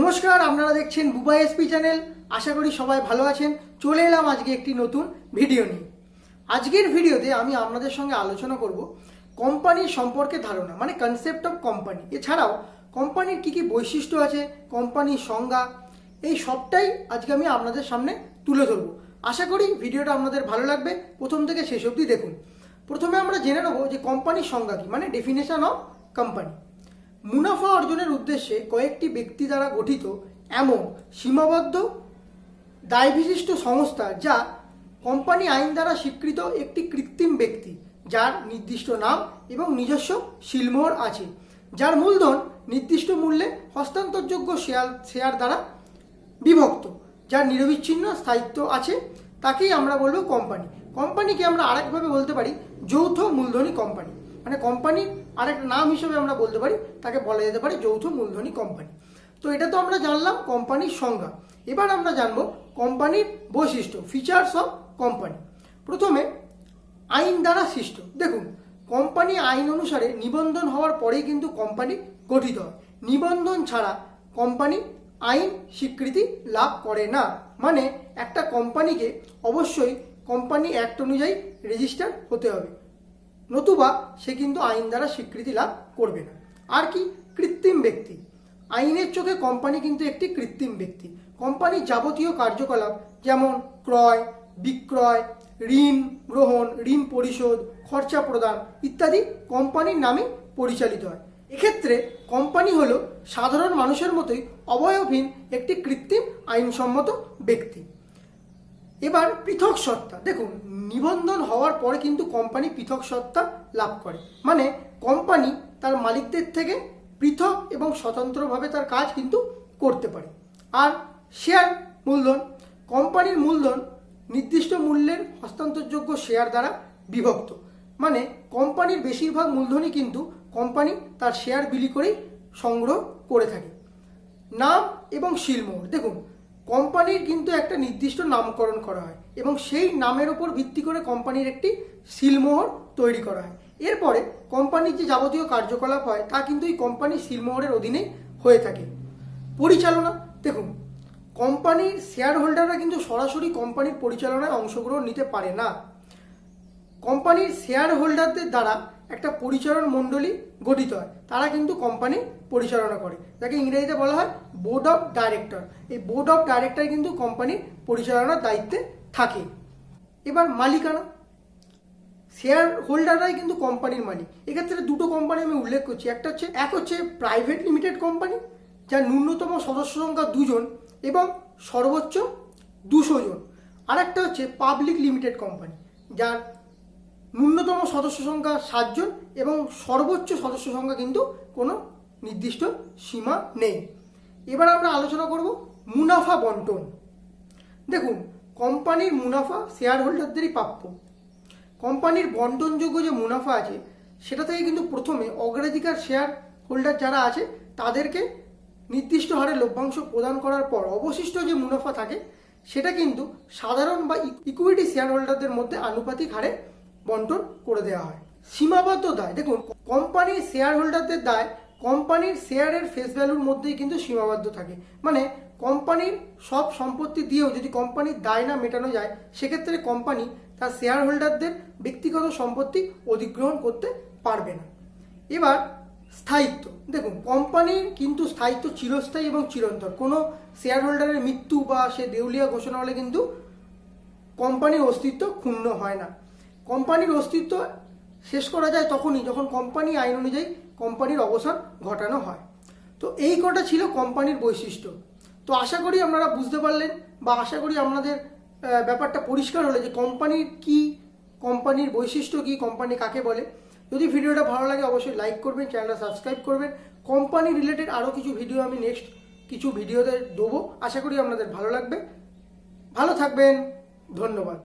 নমস্কার, আপনারা দেখছেন বুবা এসপি চ্যানেল আশা করি সবাই ভালো আছেন। চলে এলাম আজকে একটি নতুন ভিডিও নিয়ে। আজকের ভিডিওতে আমি আপনাদের সঙ্গে আলোচনা করব কোম্পানির সম্পর্কে ধারণা মানে কনসেপ্ট অফ কোম্পানি এছাড়াও কোম্পানির কি কি বৈশিষ্ট্য আছে কোম্পানির সংজ্ঞা, এই সবটাই আজকে আমি আপনাদের সামনে তুলে ধরবো। আশা করি ভিডিওটা আপনাদের ভালো লাগবে। প্রথম থেকে শেষ অবধি দেখুন। প্রথমে আমরা জেনে নেব যে কোম্পানির সংজ্ঞা কি মানে ডেফিনেশন অফ কোম্পানি মুনাফা অর্জনের উদ্দেশ্যে কয়েকটি ব্যক্তি দ্বারা গঠিত এমন সীমাবদ্ধ, দায়বিশিষ্ট সংস্থা যা কোম্পানি আইন দ্বারা স্বীকৃত একটি কৃত্রিম ব্যক্তি, যার নির্দিষ্ট নাম এবং নিজস্ব শিলমোহর আছে, যার মূলধন নির্দিষ্ট মূল্যে হস্তান্তরযোগ্য শেয়ার শেয়ার দ্বারা বিভক্ত, যার নিরবিচ্ছিন্ন স্থায়িত্ব আছে, তাকেই আমরা বলব কোম্পানি। কোম্পানিকে আমরা আরেকভাবে বলতে পারি যৌথ মূলধনী কোম্পানি। মানে কোম্পানির আরেক নাম হিসেবে আমরা বলতে পারি, তাকে বলা যেতে পারে যৌথ মূলধনী কোম্পানি তো এটা তো আমরা জানলাম কোম্পানির সংজ্ঞা। এবার আমরা জানব কোম্পানির বৈশিষ্ট্য ফিচার্স অফ কোম্পানি প্রথমে, আইন দ্বারা সৃষ্ট। দেখুন কোম্পানি আইন অনুসারে নিবন্ধন হওয়ার পরেই কিন্তু কোম্পানি গঠিত হয়। নিবন্ধন ছাড়া কোম্পানি আইন স্বীকৃতি লাভ করে না। মানে একটা কোম্পানিকে অবশ্যই কোম্পানি অ্যাক্ট অনুযায়ী রেজিস্টার হতে হবে। নতুবা সে কিন্তু আইন দ্বারা স্বীকৃতি লাভ করবে না। আর কি? কৃত্রিম ব্যক্তি। আইনের চোখে কোম্পানি কিন্তু একটি কৃত্রিম ব্যক্তি। কোম্পানির যাবতীয় কার্যকলাপ যেমন ক্রয়, বিক্রয়, ঋণ গ্রহণ, ঋণ পরিশোধ, খরচা প্রদান ইত্যাদি কোম্পানির নামে পরিচালিত হয়। এক্ষেত্রে কোম্পানি হলো সাধারণ মানুষের মতোই অবয়বহীন একটি কৃত্রিম আইনসম্মত ব্যক্তি। এবার পৃথক সত্তা। দেখুন, নিবন্ধন হওয়ার পরে কিন্তু কোম্পানি পৃথক সত্তা লাভ করে। মানে কোম্পানি তার মালিকদের থেকে পৃথক এবং স্বতন্ত্রভাবে তার কাজ কিন্তু করতে পারে। আর শেয়ার মূলধন কোম্পানির মূলধন নির্দিষ্ট মূল্যের হস্তান্তরযোগ্য শেয়ার দ্বারা বিভক্ত। মানে কোম্পানির বেশিরভাগ মূলধনই কিন্তু কোম্পানি তার শেয়ার বিলি করেই সংগ্রহ করে থাকে। নাম এবং শিলমোহর দেখুন কোম্পানির কিন্তু একটা নির্দিষ্ট নামকরণ করা হয় এবং সেই নামের উপর ভিত্তি করে কোম্পানির একটি শিলমোহর তৈরি করা হয়। এরপরে কোম্পানির যে যাবতীয় কার্যকলাপ হয়, তা কিন্তু এই কোম্পানির শিলমোহরের অধীনেই হয়ে থাকে। পরিচালনা, দেখুন, কোম্পানির শেয়ার হোল্ডাররা কিন্তু সরাসরি কোম্পানির পরিচালনায় অংশগ্রহণ নিতে পারে না। কোম্পানির শেয়ার হোল্ডারদের দ্বারা একটা পরিচালন মণ্ডলী গঠিত হয়। তারা কিন্তু কোম্পানি পরিচালনা করে। যাকে ইংরেজিতে বলা হয় বোর্ড অফ ডাইরেক্টর এই বোর্ড অফ ডাইরেক্টর কিন্তু কোম্পানি পরিচালনার দায়িত্বে থাকে। এবার মালিকানা। শেয়ার হোল্ডাররাই কিন্তু কোম্পানির মালিক। এক্ষেত্রে দুটো কোম্পানি আমি উল্লেখ করছি। একটা হচ্ছে, এক হচ্ছে প্রাইভেট লিমিটেড কোম্পানি যার ন্যূনতম সদস্য সংখ্যা দুজন এবং সর্বোচ্চ দুশো জন। আর একটা হচ্ছে পাবলিক লিমিটেড কোম্পানি যার ন্যূনতম সদস্য সংখ্যা সাতজন এবং সর্বোচ্চ সদস্য সংখ্যা কিন্তু কোনো নির্দিষ্ট সীমা নেই। এবার আমরা আলোচনা করব মুনাফা বন্টন। দেখুন, কোম্পানির মুনাফা শেয়ার হোল্ডারদেরই প্রাপ্য। কোম্পানির বন্টনযোগ্য যে মুনাফা আছে, সেটা থেকে কিন্তু প্রথমে অগ্রাধিকার শেয়ার হোল্ডার যারা আছে, তাদেরকে নির্দিষ্ট হারে লভ্যাংশ প্রদান করার পর অবশিষ্ট যে মুনাফা থাকে, সেটা কিন্তু সাধারণ বা ইকুইটি শেয়ার হোল্ডারদের মধ্যে আনুপাতিক হারে বন্টন করে দেওয়া হয়। সীমাবদ্ধ দায়। দেখুন, কোম্পানির শেয়ার হোল্ডারদের দায়, কোম্পানির শেয়ারের ফেস ভ্যালুর মধ্যেই কিন্তু সীমাবদ্ধ থাকে। মানে কোম্পানির সব সম্পত্তি দিয়েও যদি কোম্পানির দায় না মেটানো যায়, সেক্ষেত্রে কোম্পানি তার শেয়ার হোল্ডারদের ব্যক্তিগত সম্পত্তি অধিগ্রহণ করতে পারবে না। এবার, স্থায়িত্ব। দেখুন, কোম্পানির কিন্তু স্থায়িত্ব চিরস্থায়ী এবং চিরন্তর কোনো শেয়ার হোল্ডারের মৃত্যু বা সে দেউলিয়া ঘোষণা হলে কিন্তু কোম্পানির অস্তিত্ব ক্ষুণ্ণ হয় না। কোম্পানির অস্তিত্ব শেষ করা যায় তখনই যখন কোম্পানি আইন অনুযায়ী কোম্পানির অবসান ঘটানো হয়। তো এই কটা ছিল কোম্পানির বৈশিষ্ট্য। তো আশা করি আপনারা বুঝতে পারলেন বা আশা করি আপনাদের ব্যাপারটা পরিষ্কার হলো যে কোম্পানির কি, কোম্পানির বৈশিষ্ট্য কি, কোম্পানি কাকে বলে। যদি ভিডিওটা ভালো লাগে অবশ্যই লাইক করবেন, চ্যানেলটা সাবস্ক্রাইব করবেন। কোম্পানি রিলেটেড আরও কিছু ভিডিও আমি নেক্সট কিছু ভিডিওতে দেবো। আশা করি আপনাদের ভালো লাগবে। ভালো থাকবেন। ধন্যবাদ।